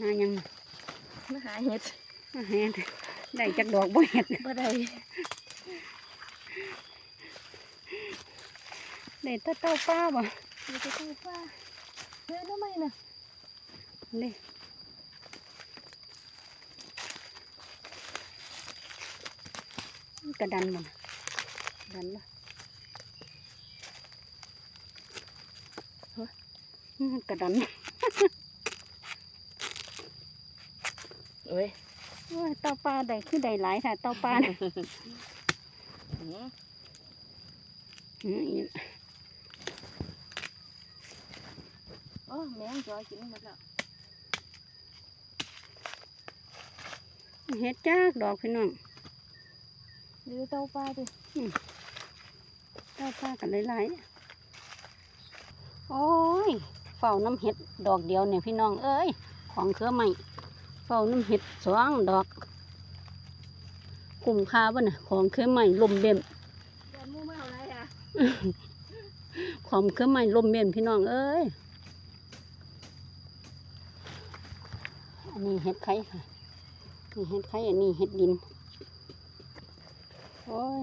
หายังมาหาเห็ดมาเห็ดได้จักดอกบ่เห็ดบ่ได้ได้แตะเต้าป้าบ่มีแต่ตู้ฟ้าเฮ้ยน้ำไม่น่ะนี่กระดันมันดันละเฮ้ยมันกระดัน เอ้ยโอ้ยเต้าปลาได้คือได้หลายค่ะเต้าปลาน่ะหืออืมอีกโอ้แมงจอยกินหมดแล้วเฮ็ดจากดอกพี่น้องดูเต้าปลาดิเต้าปลากันหลายๆโอ้ยเฝ้าน้ำเห็ดดอกเดียวเนี่ยพี่น้องเอ้ยของเครือใหม่ เฝ้าน้ำเห็ดสองดอกคุ้มค่าบ่น่ะ ของเครือใหม่ลมเบมแกมูไม่เอาอะไรอะของเครือใหม่ลมเบมพี่น้องเอ้ยอันนี้เห็ดไข่ค่ะนี่เห็ดไข่อันนี้เห็ดดินโอ้ย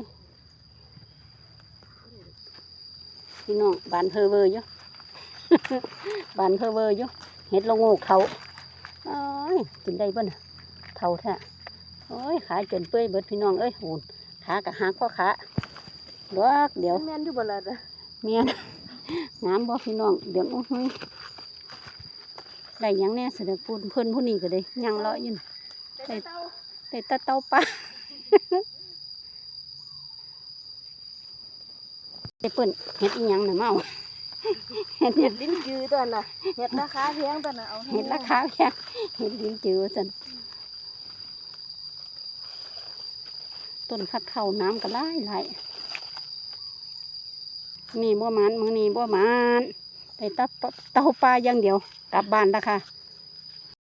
พี่น้องบานเพอเวอร์อยู่บานเพอเวอร์อยู่เห็ดละโงกเขาโอ้ ยกินได้บ่น่ะเท่าแท้โอ้ยขาจนเปื่อยเบิดพี่น้องเอ้ยโหนขากะหักข้อขาดอกเดี๋ยวแมนอยู่บ่ล่ะจ้ะเมียนน้ำบ่พี่น้องเดี๋ยวโอ้โหยได้หยังแน่เสด็จพูนเพิ่นผู้นี้ก็ได้ยังเลาะอยินแต่เต้าได้แตะเต้าปลาได้เปิ้นเฮ็ดอีหยังน่ะเมา เห็ดเห็ดลิ้นจือตัวน่ะเห็ดราคาแพงตัวน่ะเอาให้เฮ็ดราคาแพงเห็ดลิ้นจือจันต้นคัดเข้าน้ำก็หลายหลายนี่บ่หมานมือนี่บ่หมานได้แตะเตาปลาอย่างเดียวกลับบ้านแล้วค่ะ